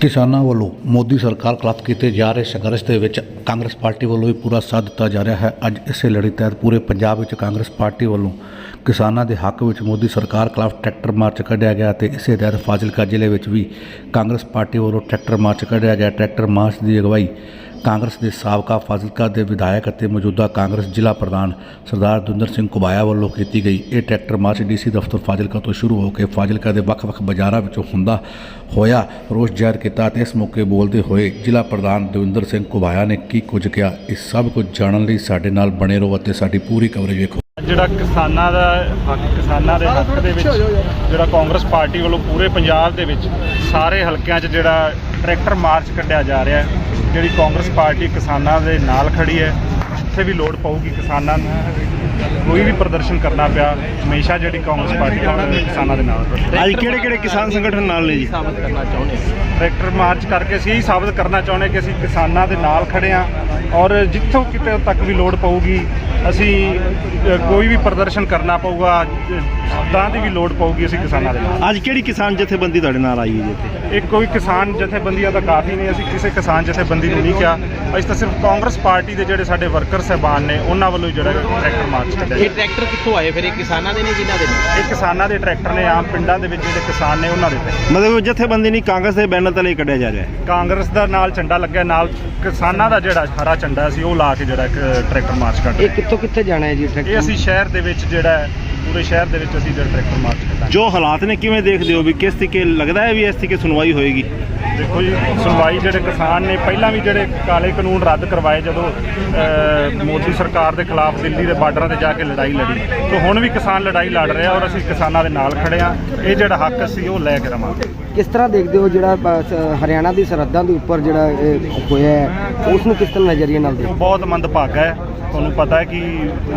ਕਿਸਾਨਾਂ ਵੱਲੋਂ ਮੋਦੀ ਸਰਕਾਰ ਖਿਲਾਫ ਕੀਤੇ ਜਾ ਰਹੇ ਸੰਘਰਸ਼ ਦੇ ਵਿੱਚ ਕਾਂਗਰਸ ਪਾਰਟੀ ਵੱਲੋਂ ਵੀ ਪੂਰਾ ਸਾਥ ਦਿੱਤਾ ਜਾ ਰਿਹਾ ਹੈ। ਅੱਜ ਇਸੇ ਲੜੀ ਤਹਿਤ ਪੂਰੇ ਪੰਜਾਬ ਵਿੱਚ ਕਾਂਗਰਸ ਪਾਰਟੀ ਵੱਲੋਂ ਕਿਸਾਨਾਂ ਦੇ ਹੱਕ ਵਿੱਚ ਮੋਦੀ ਸਰਕਾਰ ਖਿਲਾਫ ਟਰੈਕਟਰ ਮਾਰਚ ਕੱਢਿਆ ਗਿਆ ਤੇ ਇਸੇ ਤਹਿਤ ਫਾਜ਼ਿਲਕਾ ਜ਼ਿਲ੍ਹੇ ਵਿੱਚ ਵੀ ਕਾਂਗਰਸ ਪਾਰਟੀ ਵੱਲੋਂ ਟਰੈਕਟਰ ਮਾਰਚ ਕੱਢਿਆ ਗਿਆ। ਟਰੈਕਟਰ ਮਾਰਚ ਦੀ ਅਗਵਾਈ ਕਾਂਗਰਸ ਦੇ ਸਾਬਕਾ ਫਾਜ਼ਿਲਕਾ ਦੇ ਵਿਧਾਇਕ ਅਤੇ ਮੌਜੂਦਾ ਕਾਂਗਰਸ ਜ਼ਿਲ੍ਹਾ ਪ੍ਰਧਾਨ ਸਰਦਾਰ ਦੁੰਦਰ ਸਿੰਘ ਕੁਬਾਇਆ ਵੱਲੋਂ ਕੀਤੀ ਗਈ ਇਹ ਟਰੈਕਟਰ ਮਾਰਚ ਡੀਸੀ ਦਫ਼ਤਰ ਫਾਜ਼ਿਲਕਾ ਤੋਂ ਸ਼ੁਰੂ ਹੋ ਕੇ ਫਾਜ਼ਿਲਕਾ ਦੇ ਵੱਖ-ਵੱਖ ਬਾਜ਼ਾਰਾਂ ਵਿੱਚੋਂ ਹੁੰਦਾ ਹੋਇਆ ਰੋਸ ਜ਼ਾਹਿਰ ਕੀਤਾ ਤੇ ਇਸ ਮੌਕੇ ਬੋਲਦੇ ਹੋਏ ਜ਼ਿਲ੍ਹਾ ਪ੍ਰਧਾਨ ਦਵਿੰਦਰ ਸਿੰਘ ਕੁਬਾਇਆ ਨੇ ਕੀ ਕੁਝ ਕਿਹਾ ਇਸ ਸਭ ਕੁਝ ਜਾਣਨ ਲਈ ਸਾਡੇ ਨਾਲ ਬਣੇ ਰਹੋ ਅਤੇ ਸਾਡੀ ਪੂਰੀ ਕਵਰੇਜ ਵੇਖੋ। ਜਿਹੜਾ ਕਿਸਾਨਾਂ ਦਾ ਹੱਕ ਕਿਸਾਨਾਂ ਦੇ ਹੱਕ ਦੇ ਵਿੱਚ ਜਿਹੜਾ ਕਾਂਗਰਸ ਪਾਰਟੀ ਵੱਲੋਂ ਪੂਰੇ ਪੰਜਾਬ ਦੇ ਵਿੱਚ ਸਾਰੇ ਹਲਕਿਆਂ 'ਚ ਜਿਹੜਾ ਟਰੈਕਟਰ ਮਾਰਚ ਕੱਢਿਆ ਜਾ ਰਿਹਾ ਹੈ ਜਿਹੜੀ ਕਾਂਗਰਸ ਪਾਰਟੀ ਕਿਸਾਨਾਂ ਦੇ ਨਾਲ ਖੜੀ ਹੈ ਜਿੱਥੇ ਵੀ ਲੋੜ ਪਊਗੀ ਕਿਸਾਨਾਂ ਨੂੰ ਕੋਈ ਵੀ ਪ੍ਰਦਰਸ਼ਨ ਕਰਨਾ ਪਿਆ ਹਮੇਸ਼ਾ ਜਿਹੜੀ ਕਾਂਗਰਸ ਪਾਰਟੀ ਕਿਸਾਨਾਂ ਦੇ ਨਾਲ ਖੜੀ ਅੱਜ ਕਿਹੜੇ ਕਿਹੜੇ ਕਿਸਾਨ ਸੰਗਠਨ ਨਾਲ ਨੇ ਜੀ? ਟਰੈਕਟਰ ਮਾਰਚ ਕਰਕੇ ਅਸੀਂ ਇਹੀ ਸਾਬਤ ਕਰਨਾ ਚਾਹੁੰਦੇ ਕਿ ਅਸੀਂ ਕਿਸਾਨਾਂ ਦੇ ਨਾਲ ਖੜੇ ਹਾਂ ਔਰ ਜਿੱਥੋਂ ਕਿਤੇ ਤੱਕ ਵੀ ਲੋੜ ਪਊਗੀ ਅਸੀਂ ਕੋਈ ਵੀ ਪ੍ਰਦਰਸ਼ਨ ਕਰਨਾ ਪਊਗਾ ਤਾਂ ਦੀ ਵੀ ਲੋੜ ਪਊਗੀ ਅਸੀਂ ਕਿਸਾਨਾਂ ਦੇ ਨਾਲ। ਅੱਜ ਕਿਹੜੀ ਕਿਸਾਨ ਜਥੇਬੰਦੀ ਤੁਹਾਡੇ ਨਾਲ ਆਈ ਹੈ ਜੀ ਇੱਥੇ? ਇੱਕ ਕੋਈ ਕਿਸਾਨ ਜਥੇਬੰਦੀਆਂ ਦਾ ਕਾਫੀ ਨਹੀਂ ਅਸੀਂ ਕਿਸੇ ਕਿਸਾਨ ਜਥੇਬੰਦੀ ਨੂੰ ਨਹੀਂ ਕਿਹਾ। ਅਸੀਂ ਤਾਂ ਸਿਰਫ ਕਾਂਗਰਸ ਪਾਰਟੀ ਦੇ ਜਿਹੜੇ ਸਾਡੇ ਵਰਕਰ ਸਹਿਬਾਨ ਨੇ ਉਹਨਾਂ ਵੱਲੋਂ ਜਿਹੜਾ ਟਰੈਕਟਰ ਮਾਰਚ ਕੱਢਿਆ ਇਹ ਟਰੈਕਟਰ ਕਿੱਥੋਂ ਆਏ ਫਿਰ? ਇਹ ਕਿਸਾਨਾਂ ਦੇ ਨੇ ਜਿਨ੍ਹਾਂ ਦੇ ਨੇ? ਇਹ ਕਿਸਾਨਾਂ ਦੇ ਟਰੈਕਟਰ ਨੇ ਆਮ ਪਿੰਡਾਂ ਦੇ ਵਿੱਚ ਜਿਹੜੇ ਕਿਸਾਨ ਨੇ ਉਹਨਾਂ ਦੇ ਮਤਲਬ ਉਹ ਜਥੇਬੰਦੀ ਨਹੀਂ ਕਾਂਗਰਸ ਦੇ ਬੈਨਰ ਤਲੇ ਕੱਢਿਆ ਜਾ ਰਿਹਾ ਹੈ। ਕਾਂਗਰਸ ਦਾ ਨਾਲ ਝੰਡਾ ਲੱਗਿਆ ਨਾਲ ਕਿਸਾਨਾਂ ਦਾ ਜਿਹੜਾ ਹਰਾ ਝੰਡਾ ਸੀ ਉਹ ਲਾ ਕੇ ਜਿਹੜਾ ਇੱਕ ਟਰੈਕਟਰ ਮਾਰਚ ਕੱਢ ਇਹ ਕਿੱਥੋਂ ਕਿੱਥੇ ਜਾਣਾ ਹੈ ਜੀ ਇਹ ਅਸੀਂ ਸ਼ਹਿਰ ਦੇ ਵਿੱਚ ਜਿਹੜਾ ਪੂਰੇ ਸ਼ਹਿਰ ਦੇ ਵਿੱਚ ਅਸੀਂ ਜਿਹੜਾ ਟਰੈਕਟਰ ਮਾਰਚ ਕੱਢਾਂਗੇ ਜੋ ਹਾਲਾਤ ਨੇ ਕਿਵੇਂ ਦੇਖਦੇ ਹੋ ਵੀ ਕਿਸ ਤਰੀਕੇ ਲੱਗਦਾ ਹੈ ਵੀ ਇਸ ਤਰੀਕੇ ਸੁਣਵਾਈ ਹੋਏਗੀ? ਦੇਖੋ ਜੀ ਸੁਣਵਾਈ ਜਿਹੜੇ ਕਿਸਾਨ ਨੇ ਪਹਿਲਾਂ ਵੀ ਜਿਹੜੇ ਕਾਲੇ ਕਾਨੂੰਨ ਰੱਦ ਕਰਵਾਏ ਜਦੋਂ ਮੋਦੀ ਸਰਕਾਰ ਦੇ ਖਿਲਾਫ ਦਿੱਲੀ ਦੇ ਬਾਰਡਰਾਂ ਤੇ ਜਾ ਕੇ ਲੜਾਈ ਲੜੀ। ਤੇ ਹੁਣ ਵੀ ਕਿਸਾਨ ਲੜਾਈ ਲੜ ਰਹੇ ਔਰ ਅਸੀਂ ਕਿਸਾਨਾਂ ਦੇ ਨਾਲ ਖੜੇ ਆ ਇਹ ਜਿਹੜਾ ਹੱਕ ਸੀ ਉਹ ਲੈ ਕੇ ਰਵਾਂਗੇ। ਕਿਸ ਤਰ੍ਹਾਂ ਦੇਖਦੇ ਹੋ ਜਿਹੜਾ ਹਰਿਆਣਾ ਦੀ ਸਰਹੱਦਾਂ ਦੇ ਉੱਪਰ ਜਿਹੜਾ ਇਹ ਹੋਇਆ ਹੈ ਉਸ ਨੂੰ ਕਿਸ ਤਰ੍ਹਾਂ ਨਜ਼ਰੀਏ ਨਾਲ ਦੇਖਦੇ ਬਹੁਤ ਮੰਦਭਾਗਾ ਹੈ। ਤੁਹਾਨੂੰ ਪਤਾ ਹੈ ਕਿ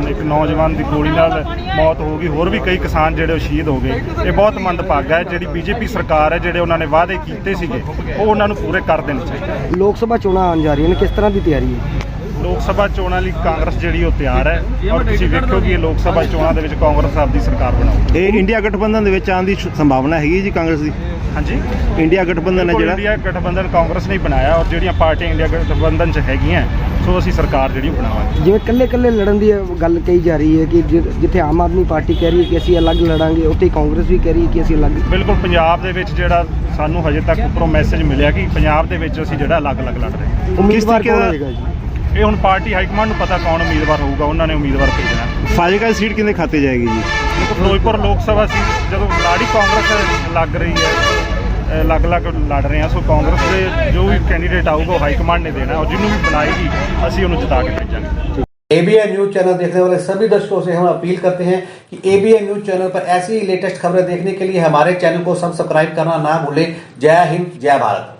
ਇੱਕ ਨੌਜਵਾਨ ਦੀ ਗੋਲੀ ਨਾਲ ਮੌਤ ਹੋ ਗਈ ਹੋਰ ਵੀ ਕਈ ਕਿਸਾਨ ਜਿਹੜੇ ਉਹ ਸ਼ਹੀਦ ਹੋ ਗਏ। ਇਹ ਬਹੁਤ ਮੰਦਭਾਗਾ ਹੈ ਜਿਹੜੀ ਬੀਜੇਪੀ ਸਰਕਾਰ ਹੈ ਜਿਹੜੇ ਉਹਨਾਂ ਨੇ ਵਾਅਦੇ ਕੀਤੇ ਸੀਗੇ ਉਹ ਉਹਨਾਂ ਨੂੰ ਪੂਰੇ ਕਰ ਦੇਣੇ ਚਾਹੀਦੇ ਲੋਕ ਸਭਾ ਚੋਣਾਂ ਆਉਣ ਜਾ ਰਹੀਆਂ ਨੇ ਕਿਸ ਤਰ੍ਹਾਂ ਦੀ ਤਿਆਰੀ ਹੈ? ਲੋਕ ਸਭਾ ਚੋਣਾਂ ਲਈ ਕਾਂਗਰਸ ਜਿਹੜੀ ਉਹ ਤਿਆਰ ਹੈ ਔਰ ਤੁਸੀਂ ਵੇਖੋ ਕਿ ਇਹ ਲੋਕ ਸਭਾ ਚੋਣਾਂ ਦੇ ਵਿੱਚ ਕਾਂਗਰਸ ਆਪਦੀ ਸਰਕਾਰ ਬਣਾਊ ਇਹ ਇੰਡੀਆ ਗਠਬੰਧਨ ਦੇ ਵਿੱਚ ਆਉਣ ਦੀ ਸੰਭਾਵਨਾ ਹੈਗੀ ਜੀ ਕਾਂਗਰਸ ਦੀ? ਹਾਂਜੀ। ਇੰਡੀਆ ਗਠਬੰਧਨ ਹੈ ਜਿਹੜਾ। ਇੰਡੀਆ ਗਠਬੰਧਨ ਕਾਂਗਰਸ ਨੇ ਬਣਾਇਆ ਔਰ ਜਿਹੜੀਆਂ ਪਾਰਟੀਆਂ ਇੰਡੀਆ ਗਠਬੰਧਨ 'ਚ ਹੈਗੀਆਂ ਸੋ ਅਸੀਂ ਸਰਕਾਰ ਜਿਹੜੀ ਬਣਾਵਾਂਗੇ। ਜਿਵੇਂ ਕੱਲੇ ਕੱਲੇ ਲੜਨ ਦੀ ਗੱਲ ਕਹੀ ਜਾ ਰਹੀ ਹੈ ਕਿ ਜਿੱਥੇ ਆਮ ਆਦਮੀ ਪਾਰਟੀ ਕਹਿ ਰਹੀ ਹੈ ਕਿ ਅਸੀਂ ਅਲੱਗ ਲੜਾਂਗੇ ਉੱਥੇ ਕਾਂਗਰਸ ਵੀ ਕਹਿ ਰਹੀ ਹੈ ਕਿ ਅਸੀਂ ਅਲੱਗ ਬਿਲਕੁਲ ਪੰਜਾਬ ਦੇ ਵਿੱਚ ਜਿਹੜਾ ਸਾਨੂੰ ਹਜੇ ਤੱਕ ਉੱਪਰੋਂ ਮੈਸੇਜ ਮਿਲਿਆ ਕਿ ਪੰਜਾਬ ਦੇ ਵਿੱਚ ਅਸੀਂ ਜਿਹੜਾ ਅਲੱਗ-ਅਲੱਗ ਲੜ ਰਹੇ ਹਾਂ। ਉਮੀਦਵਾਰ ਤਰੀਕੇ ਕੌਣ ਦਾ- ਹੋਏਗਾ ਜੀ? ਇਹ ਹੁਣ ਪਾਰਟੀ ਹਾਈ ਕਮਾਂਡ ਨੂੰ ਪਤਾ ਕੌਣ ਉਮੀਦਵਾਰ ਹੋਊਗਾ ਉਹਨਾਂ ਨੇ ਉਮੀਦਵਾਰ ਭੇਜਣਾ ਫਾਜ਼ਿਲਕਾ ਸੀਟ ਕਿੰਨੇ ਖਾਤੇ ਜਾਏਗੀ ਜੀ? ਫਿਰੋਜ਼ਪੁਰ ਲੋਕ ਸਭਾ ਸੀ ਜਦੋਂ ਲਾੜੀ ਕਾਂਗਰਸ ਲੱਗ ਰਹੀ ਹੈ ਅਲੱਗ-ਅਲੱਗ ਲੜ ਰਹੇ ਹਾਂ ਸੋ ਕਾਂਗਰਸ ਦੇ ਜੋ ਵੀ ਕੈਂਡੀਡੇਟ ਆਊਗਾ ਉਹ ਹਾਈ ਕਮਾਂਡ ਨੇ ਦੇਣਾ ਔਰ ਜਿਹਨੂੰ ਵੀ ਬਣਾਏਗੀ ਅਸੀਂ ਉਹਨੂੰ ਜਿਤਾ ਕੇ ਭੇਜਾਂਗੇ एबीएन न्यूज चैनल देखने वाले सभी दर्शकों से हम अपील करते हैं कि एबीएन न्यूज चैनल पर ऐसी ही लेटेस्ट खबरें देखने के लिए हमारे चैनल को सब्सक्राइब करना ना भूलें जय हिंद जय भारत